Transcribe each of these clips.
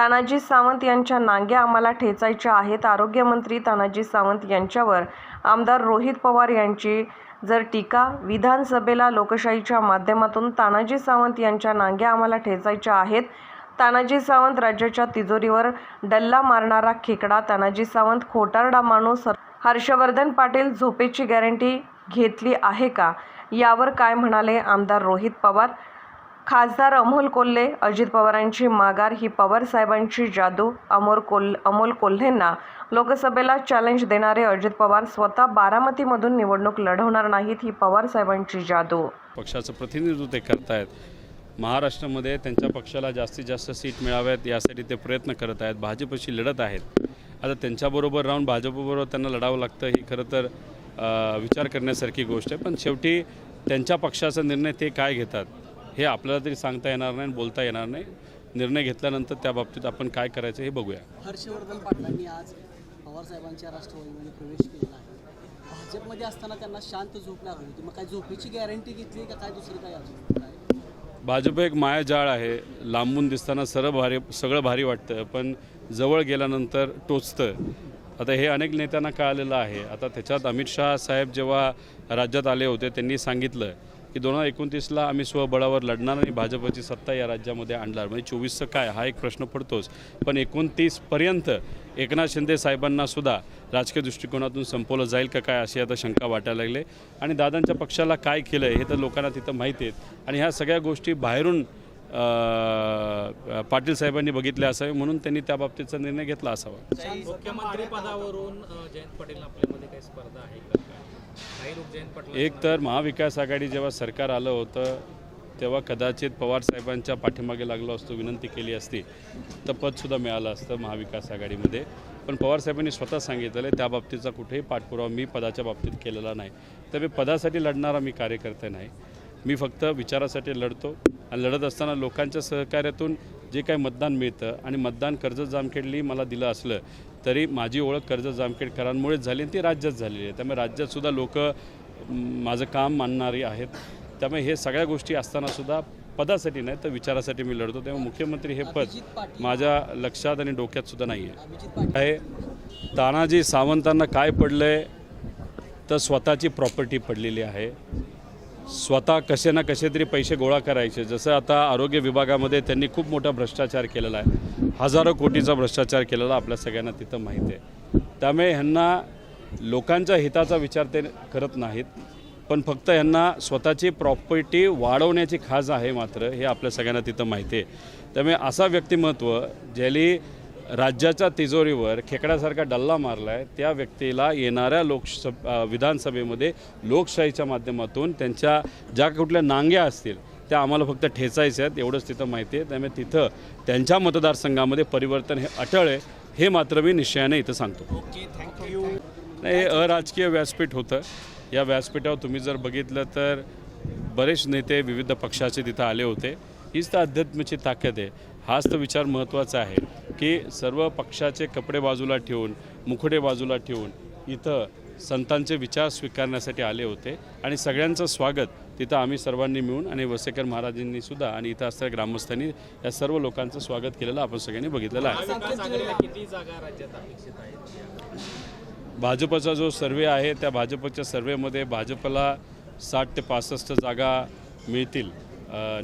तानाजी सावंत यांच्या नांग्या आम्हाला ठेचायच्या आहेत. आरोग्यमंत्री तानाजी सावंत यांच्यावर आमदार रोहित पवार यांची जर टीका विधानसभेला लोकशाहीच्या माध्यमातून तानाजी सावंत यांच्या नांग्या आम्हाला ठेचायच्या आहेत. तानाजी सावंत राज्याच्या तिजोरीवर डल्ला मारणारा खेकडा तानाजी सावंत खोटारडा माणूस हर्षवर्धन पाटील झोपेची गॅरंटी घेतली आहे का? यावर काय म्हणाले आमदार रोहित पवार? खासदार अमोल कोल्हे अजित पवारांची माघार ही पवार साहेबांची जादू अमोल कोल अमोल कोल्हेंना लोकसभेला चॅलेंज देणारे अजित पवार स्वतः बारामतीमधून निवडणूक लढवणार नाहीत ही पवार साहेबांची जादू. पक्षाचं प्रतिनिधित्व ते करतायत. महाराष्ट्रामध्ये त्यांच्या पक्षाला जास्तीत जास्त सीट मिळाव्यात यासाठी ते प्रयत्न करत आहेत. भाजपशी लढत आहेत. आता त्यांच्याबरोबर राहून भाजपबरोबर त्यांना लढावं लागतं ही खरं तर विचार करण्यासारखी गोष्ट आहे. पण शेवटी त्यांच्या पक्षाचा निर्णय ते काय घेतात? हे आपल्याला तरी सांगता येणार नाही बोलता येणार नाही. निर्णय घेतल्यानंतर त्या बाबतीत आपण काय करायचं हे बघूया. हर्षवर्धन पाटलांनी आज पवारसाहेबांच्या राष्ट्रवादीमध्ये प्रवेश केलेला आहे. भाजपमध्ये असताना त्यांना शांत झोप लागली होती. मग काय झोपेची गॅरंटी घेतली का काय दुसरं काय भाजप एक मायाजाळ आहे. लांबून दिसताना सरळ भारी सगळं भारी वाटतं. पण जवळ गेल्यानंतर टोचतं. आता हे अनेक नेत्यांना कळालेलं आहे. आता त्याच्यात अमित शहा साहेब जेव्हा राज्यात आले होते त्यांनी सांगितलं की दोन हजार एकोणतीसला आम्ही स्वबळावर लढणार आणि भाजपची सत्ता या राज्यामध्ये आणणार. म्हणजे चोवीसचं काय? हा एक प्रश्न पडतोच. पण एकोणतीसपर्यंत एकनाथ शिंदे साहेबांनासुद्धा राजकीय दृष्टिकोनातून संपवलं जाईल का काय अशी आता शंका वाटायला लागले. आणि दादांच्या पक्षाला काय केलं हे तर लोकांना तिथं माहिती आहेत. आणि ह्या सगळ्या गोष्टी बाहेरून पाटील साहेबांनी बघितले असावे म्हणून त्यांनी त्या बाबतीचा निर्णय घेतला असावा. मुख्यमंत्री पदावरून जयंत पाटील आपल्यामध्ये काही स्पर्धा आहे का? एक तर महाविकास आघाडी जेव्हा सरकार आलं होतं तेव्हा कदाचित पवार साहेबांच्या पाठीमागे लागलो असतो विनंती केली असती. तर पदसुद्धा मिळालं असतं महाविकास आघाडीमध्ये. पण पवार साहेबांनी स्वतः सांगितलेलं आहे त्या बाबतीचा कुठेही पाठपुरावा मी पदाच्या बाबतीत केलेला नाही. तर मी पदासाठी लढणारा मी कार्यकर्ते नाही. मी फक्त विचारासाठी लढतो आणि लढत असताना लोकांच्या सहकार्यातून जे काही मतदान मिळतं आणि मतदान कर्जत जामखेडली मला दिलं असलं तरी माझी ओळख कर्जत जामखेडकरांमुळेच झाली आणि ती राज्यात झालेली आहे. त्यामुळे राज्यातसुद्धा लोक माझं काम मानणारी आहेत. त्यामुळे हे सगळ्या गोष्टी असतानासुद्धा पदासाठी नाही तर विचारासाठी मी लढतो. तेव्हा मुख्यमंत्री हे पद माझ्या लक्षात आणि डोक्यात सुद्धा नाही आहे. आहे तानाजी सावंतांना काय पडलं आहे तर स्वतःची प्रॉपर्टी पडलेली आहे. स्वतः कसे ना कसे तरी पैसे गोळा करायचे. जसं आता आरोग्य विभागामध्ये त्यांनी खूप मोठा भ्रष्टाचार केलेला आहे. हजारो कोटीचा भ्रष्टाचार केलेला आपल्या सगळ्यांना तिथं माहीत आहे. त्यामुळे ह्यांना लोकांच्या हिताचा विचार ते करत नाहीत. पण फक्त यांना स्वतःची प्रॉपर्टी वाढवण्याची खाज आहे मात्र हे आपल्या सगळ्यांना तिथं माहिती आहे. त्यामुळे असा व्यक्तिमत्व ज्याली राज्याच्या तिजोरीवर खेकड्यासारखा डल्ला मारला आहे त्या व्यक्तीला येणाऱ्या लोकसभ विधानसभेमध्ये लोकशाहीच्या माध्यमातून त्यांच्या ज्या कुठल्या नांग्या असतील त्या आम्हाला फक्त ठेचायच्या आहेत एवढंच तिथं माहिती आहे. त्यामुळे तिथं त्यांच्या मतदारसंघामध्ये परिवर्तन हे अटळ आहे हे मात्र मी निश्चयाने इथं सांगतो. नाही हे अराजकीय व्यासपीठ होतं. या व्यासपीठावर तुम्ही जर बघितलं तर बरेच नेते विविध पक्षाचे तिथं आले होते. हीच तर अध्यात्माची ताकद आहे. हाच तर विचार महत्त्वाचा आहे. की सर्व पक्षाचे कपडे बाजूला ठेवून मुखडे बाजूला ठेवून इथं संतांचे विचार स्वीकारण्यासाठी आले होते. आणि सगळ्यांचं स्वागत तिथं आम्ही सर्वांनी मिळून आणि वसेकर महाराजांनी सुद्धा आणि इथं असणाऱ्या ग्रामस्थांनी या सर्व लोकांचं स्वागत केलेलं आपण सगळ्यांनी बघितलेलं आहे. महाविकास आघाडीला किती जागा राज्यात अपेक्षित आहेत? भाजपचा जो सर्वे आहे त्या भाजपच्या सर्वेमध्ये भाजपला साठ ते पासष्ट जागा मिळतील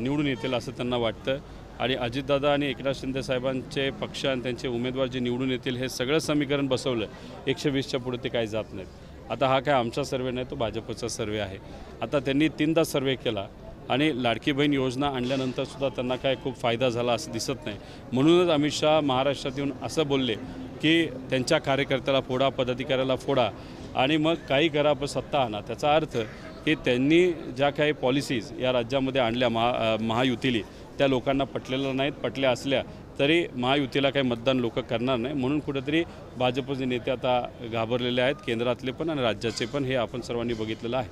निवडून येतील असं त्यांना वाटतं. आणि अजितदादा आणि एकनाथ शिंदे साहेबांचे पक्ष आणि त्यांचे उमेदवार जे निवडून येतील हे सगळं समीकरण बसवलं एकशे वीसच्या पुढे ते काही जात नाहीत. आता हा काय आमचा सर्वे नाही तो भाजपचा सर्वे आहे. आता त्यांनी तीनदा सर्वे केला आणि लाडकी बहीण योजना आणल्यानंतरसुद्धा त्यांना काय खूप फायदा झाला असं दिसत नाही. म्हणूनच अमित शहा महाराष्ट्रात येऊन असं बोलले की त्यांच्या कार्यकर्त्याला फोडा पदाधिकाऱ्याला फोडा आणि मग काही करा पण सत्ता आणा. त्याचा अर्थ की त्यांनी ज्या काही पॉलिसीज या राज्यामध्ये आणल्या महा महायुतीली त्या लोकांना पटलेल्या नाहीत पटल्या असल्या तरी महायुतीला काही मतदान लोक करणार नाही. म्हणून कुठेतरी भाजपचे नेते आता घाबरलेले आहेत केंद्रातले पण आणि राज्याचे पण. हे आपण सर्वांनी बघितलेलं आहे.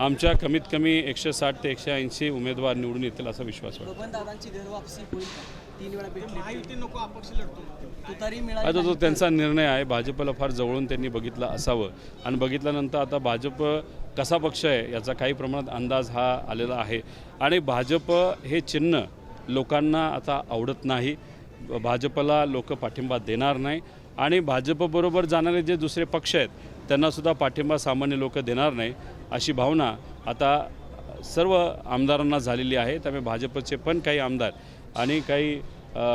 आमच्या कमीत कमी एकशे साठ ते एकशे ऐंशी उमेदवार निवडून येतील असा विश्वास वाटतो. बबनदादांची घर वापसी होईल का? तीन वेळा भेटली नको अपक्ष लढतो तुतारी मिळाली आता तो त्यांचा निर्णय आहे भाजपला फार जवळून त्यांनी बघितलं असावं. आणि बघितल्यानंतर आता भाजप कसा पक्ष आहे याचा काही प्रमाणात अंदाज हा आलेला आहे. आणि भाजप हे चिन्ह लोकांना आता आवडत नाही. भाजपला लोक पाठिंबा देणार नाही. आणि भाजपबरोबर जाणारे जे दुसरे पक्ष आहेत त्यांनासुद्धा पाठिंबा सामान्य लोक देणार नाही अशी भावना आता सर्व आमदारांना झालेली आहे. त्यामुळे भाजपचे पण काही आमदार आणि काही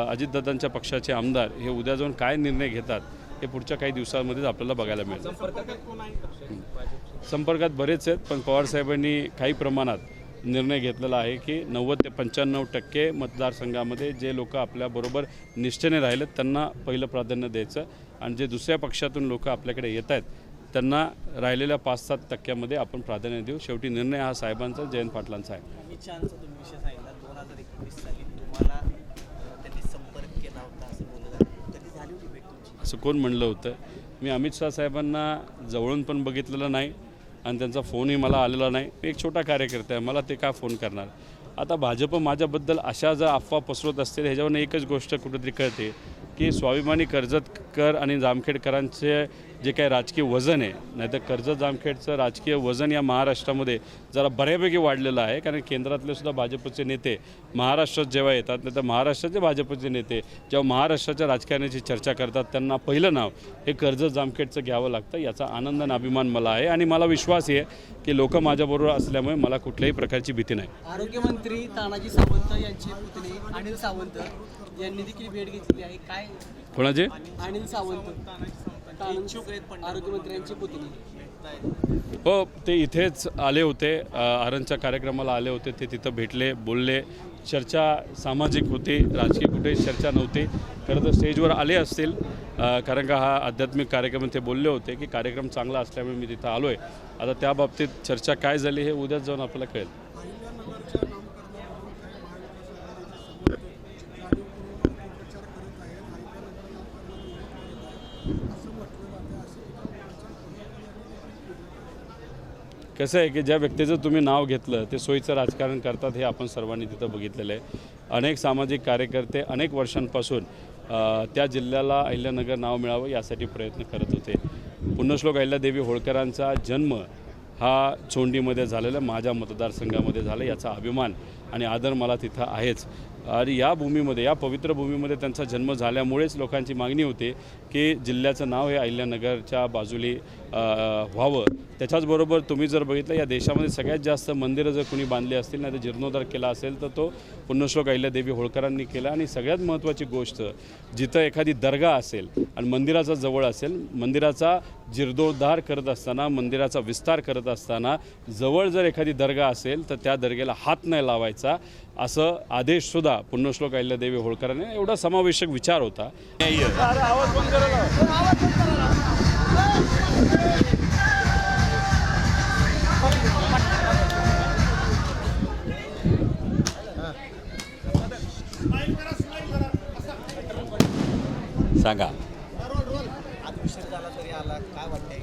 अजितदादांच्या पक्षाचे आमदार हे उद्या जाऊन काय निर्णय घेतात हे पुढच्या काही दिवसांमध्येच आपल्याला बघायला मिळेल. संपर्कात बरेच आहेत पण पवारसाहेबांनी काही प्रमाणात निर्णय घेतलेला आहे की नव्वद ते पंच्याण्णव टक्के मतदारसंघामध्ये जे लोक आपल्याबरोबर निष्ठेने राहिलेत त्यांना पहिलं प्राधान्य द्यायचं आणि जे दुसऱ्या पक्षातून लोक आपल्याकडे येत आहेत त्यांना राहिलेल्या पाच सात टक्क्यामध्ये आपण प्राधान्य देऊ. शेवटी निर्णय हा साहेबांचा जयंत पाटलांचा आहे. असं कोण म्हणलं होतं? मी अमित शहा साहेबांना जवळून पण बघितलेलं नाही आणि त्यांचा फोनही मला आलेला नाही. मी एक छोटा कार्यकर्ता आहे. मला ते का फोन करणार? आता भाजप माझ्याबद्दल अशा जर अफवा पसरवत असतील ह्याच्यावरनं एकच गोष्ट कुठेतरी कळते. की स्वाभिमानी कर्जतकर आणि जामखेडकरांचे जे काही राजकीय वजन आहे नाहीतर कर्जत जामखेडचं राजकीय वजन या महाराष्ट्रामध्ये जरा बऱ्यापैकी वाढलेलं आहे. कारण केंद्रातले सुद्धा भाजपचे नेते महाराष्ट्रात जेव्हा येतात नाही तर महाराष्ट्राचे भाजपचे नेते जेव्हा महाराष्ट्राच्या राजकारणाची चर्चा करतात त्यांना पहिलं नाव हे कर्जत जामखेडचं घ्यावं लागतं याचा आनंद आणि अभिमान मला आहे. आणि मला विश्वास आहे की लोक माझ्याबरोबर असल्यामुळे मला कुठल्याही प्रकारची भीती नाही. आरोग्यमंत्री तानाजी सावंत यांचे पुतणे अनिल सावंत यांनी देखील भेट घेतली आहे. काय कोणाचे? अनिल सावंत. तानाजी- आरोग्यमंत्र्यांचे पुतणे. हो ते इथेच आले होते. आरणच्या कार्यक्रमाला आले होते. ते तिथं भेटले बोलले. चर्चा सामाजिक होती. राजकीय कुठेही चर्चा नव्हती. खरं तर स्टेजवर आले असतील. कारण का हा आध्यात्मिक कार्यक्रम ते बोलले होते की कार्यक्रम चांगला असल्यामुळे मी तिथं आलो आहे आता त्या बाबतीत चर्चा काय झाली हे उद्याच जाऊन आपल्याला कळेल. कसं आहे की ज्या व्यक्तीचं तुम्ही नाव घेतलं ते सोयीचं राजकारण करतात हे आपण सर्वांनी तिथं बघितलेलं आहे. अनेक सामाजिक कार्यकर्ते अनेक वर्षांपासून त्या जिल्ह्याला अहिल्यानगर नाव मिळावं यासाठी प्रयत्न करत होते. पुण्यश्लोक अहिल्यादेवी होळकरांचा जन्म हा चोंडीमध्ये झालेला माझ्या मतदारसंघामध्ये झाला याचा अभिमान आणि आदर मला तिथं आहेच. आणि या भूमीमध्ये या पवित्र भूमीमध्ये त्यांचा जन्म झाल्यामुळेच लोकांची मागणी होते की जिल्ह्याचं नाव हे अहिल्यानगरच्या बाजूली व्हावं. त्याच्याचबरोबर तुम्ही जर बघितलं या देशामध्ये सगळ्यात जास्त मंदिरं जर कुणी बांधली असतील नाही तर जीर्णोद्धार केला असेल तर तो पुण्यश्लोक अहिल्यादेवी होळकरांनी केला. आणि सगळ्यात महत्त्वाची गोष्ट जिथं एखादी दर्गा असेल आणि मंदिराचा जवळ असेल मंदिराचा जीर्णोद्धार करत असताना मंदिराचा विस्तार करत असताना जवळ जर एखादी दर्गा असेल तर त्या दर्गेला हात नाही लावायचा. असं आदेशसुद्धा पुण्यश्लोक अहिल्यादेवी होळकरांनी एवढा समावेशक विचार होता. सांगा आज उशीर झाला तरी आला काय वाटतंय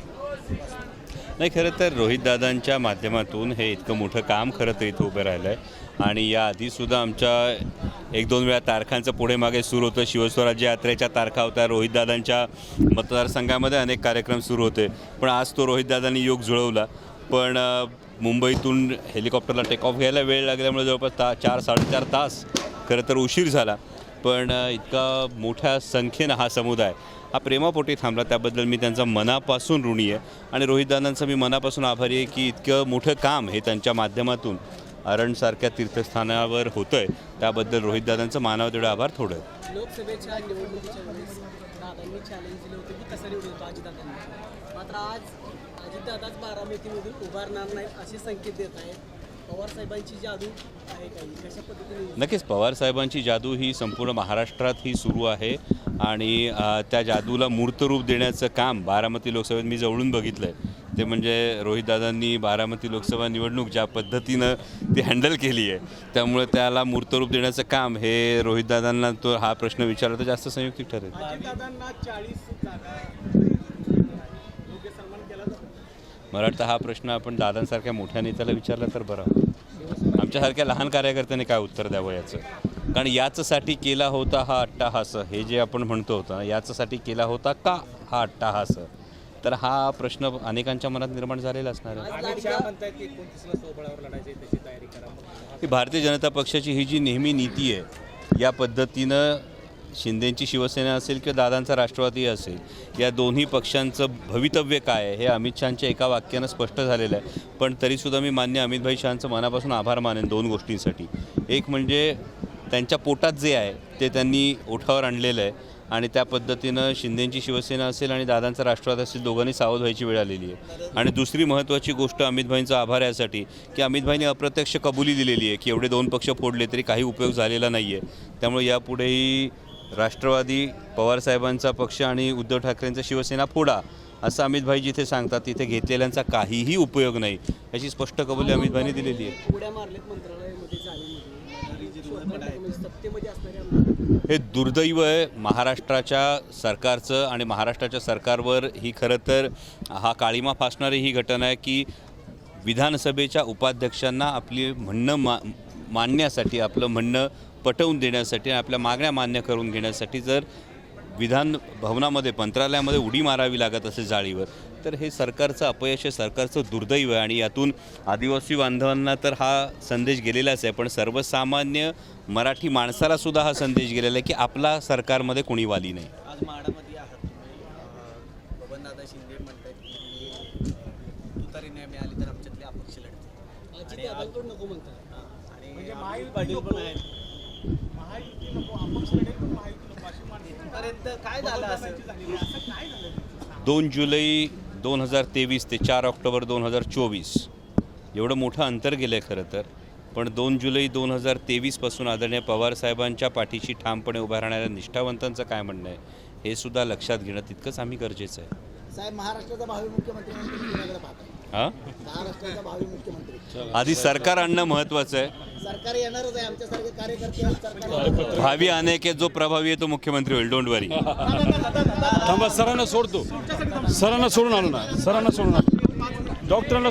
नाही खरं तर रोहितदादांच्या माध्यमातून हे इतकं मोठं काम खरं तर इथं उभं राहिलं आहे आणि या आधीसुद्धा आमच्या एक दोन वेळा तारखांचं पुढे मागे सुरू होतं. शिवस्वराज्य यात्रेच्या तारखा होत्या. रोहितदादांच्या मतदारसंघामध्ये अनेक कार्यक्रम सुरू होते. पण आज तो रोहितदादांनी योग जुळवला. पण मुंबईतून हेलिकॉप्टरला टेक ऑफ घ्यायला वेळ लागल्यामुळे जवळपास ता चार साडेचार तास खरं तर उशीर झाला. पण इतका मोठ्या संख्येनं हा समुदाय हा प्रेमापोटी थांबला. त्याबद्दल मी त्यांचा मनापासून ऋणी आहे. आणि रोहितदादांचं मी मनापासून आभारी आहे की इतकं मोठं काम हे त्यांच्या माध्यमातून अरणसारख्या तीर्थस्थानावर होतं आहे त्याबद्दल रोहितदादांचं मानावं तेवढं आभार थोडं. आहे. लोकसभेच्या निवडणुकीच्या वेळेस दादांनी चॅलेंज दिलं होतं की कसं निवडून येतो अजितदादांनी. मात्र आज अजितदादाच बारामतीमधून उभारणार नाहीत असे संकेत देत आहेत. पवार साहेबांची जादू आहे काही कशा पद्धतीने नक्कीच पवार साहेबांची जादू ही संपूर्ण महाराष्ट्रात ही सुरू आहे. आणि अ, त्या जादूला मूर्तरूप देण्याचं काम बारामती लोकसभेत मी जवळून बघितलं आहे ते म्हणजे रोहितदादांनी बारामती लोकसभा निवडणूक ज्या पद्धतीनं ती हँडल केली आहे त्यामुळे त्याला मूर्तरूप देण्याचं काम हे रोहितदादांना तो हा प्रश्न विचारला तर जास्त संयुक्तिक ठरेल. मला वाटतं हा प्रश्न आपण दादांसारख्या मोठ्या नेत्याला विचारला तर बरं. आमच्यासारख्या लहान कार्यकर्त्यांनी काय उत्तर द्यावं याचं? कारण याचसाठी केला होता हा अट्टाहास हे जे आपण म्हणतो होता याचसाठी केला होता का हा अट्टाहास? तर हा प्रश्न अनेकांच्या मनात निर्माण झालेला असणार आहे. भारतीय जनता पक्षाची ही जी नेहमी नीती आहे या पद्धतीनं शिंदेची शिवसेना असेल किंवा दादांचा राष्ट्रवादी असेल या दोन्ही पक्षांचं भवितव्य काय आहे हे अमित शहाच्या एका वाक्यानं स्पष्ट झालेलं आहे. पण तरीसुद्धा मी मान्य अमितभाई शहांचं मनापासून आभार मानेन दोन गोष्टींसाठी. एक म्हणजे त्यांच्या पोटात जे आहे ते त्यांनी ओठावर आणलेलं आहे आणि त्या पद्धतीनं शिंदेंची शिवसेना असेल आणि दादांचा राष्ट्रवाद असेल दोघांनी सावध व्हायची वेळ आलेली आहे. आणि दुसरी महत्त्वाची गोष्ट अमितभाईंचा आभार यासाठी की अमितभाईंनी अप्रत्यक्ष कबुली दिलेली आहे की एवढे दोन पक्ष फोडले तरी काही उपयोग झालेला नाही आहे त्यामुळे यापुढेही राष्ट्रवादी पवारसाहेबांचा पक्ष आणि उद्धव ठाकरेंचा शिवसेना फोडा असं अमितभाई जिथे सांगतात तिथे घेतलेल्यांचा काहीही उपयोग नाही. याची स्पष्ट कबुली अमितभाईंनी दिलेली आहे. म्हणजे हे दुर्दैव आहे. महाराष्ट्राच्या सरकारचं आणि महाराष्ट्राच्या सरकारवर ही खरं तर हा काळीमा फासणारी ही घटना आहे की विधानसभेच्या उपाध्यक्षांना आपली म्हणणं मा मांडण्यासाठी आपलं म्हणणं पटवून देण्यासाठी आणि आपल्या मागण्या मान्य करून घेण्यासाठी जर विधान भवनामध्ये मंत्रालयामध्ये उडी मारावी लागत असेल जाळीवर तर हे सरकारचं अपयश आहे सरकारचं दुर्दैव आहे आणि यातून आदिवासी बांधवांना तर हा संदेश गेलेलाच आहे. पण सर्वसामान्य मराठी माणसाला सुद्धा हा संदेश गेलेला आहे की आपला सरकारमध्ये कोणी वाली नाही. आज माडामध्ये आहात तुम्ही. अं, बबनदादा शिंदे म्हणतात की तुतारी मिळाली तर आमच्यातले अपक्ष आणि अमोल पाटील पण आहेत इथपर्यंत काय झालं असं दोन जुलै दोन हजार तेवीस ते चार ऑक्टोबर दोन हजार चोवीस. एवढं मोठं अंतर गेलं आहे खरं तर. पण दोन जुलै दोन हजार तेवीसपासून आदरणीय पवारसाहेबांच्या पाठीशी ठामपणे उभा राहणाऱ्या निष्ठावंतांचं काय म्हणणं आहे? हे सुद्धा लक्षात घेणं तितकंच आम्ही गरजेचं आहे. साहेब महाराष्ट्राचा भावी मुख्यमंत्री हां? महाराष्ट्राचा भावी मुख्यमंत्री. आधी सरकार आणणं महत्त्वाचं आहे. सरकार येणारच आहे आमच्यासारखे कार्यकर्ते सरकार भावी अनेक जो प्रभावी आहे तो मुख्यमंत्री होईल डोंट वरी थांबा सरांना सोडतो. सरांना सोडून आलो ना सरांना सोडून आलो. डॉक्टरांना